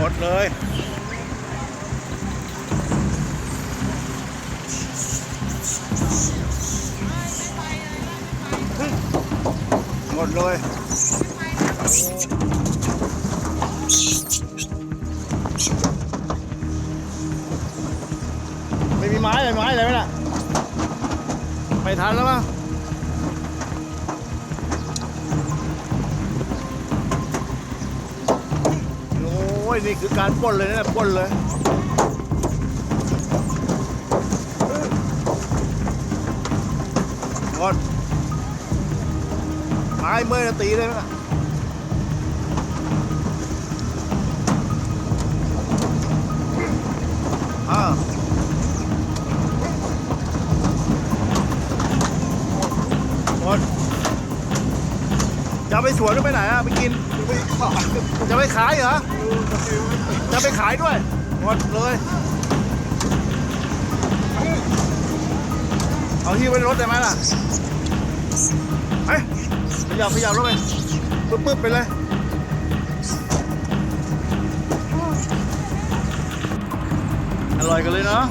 หมดเลยหมดเลยไม่มีไม้เลยไม้อะไรไหมล่ะไม่ทันแล้วมั้ง นี่คือการป้นเลยนะป้นเลยหมดไม้เมื่อยตีเลยไหมล่ะอ่าหมดจะไปสวนหรือไปไหนอะไปกิน จะไปขายเหรอ จะไปขายด้วย หมดเลย เอาที่ไว้ในรถได้ไหมล่ะไปขยับขยับรถไปปึ๊บปึ๊บไปเลยอร่อยกันเลยเนาะ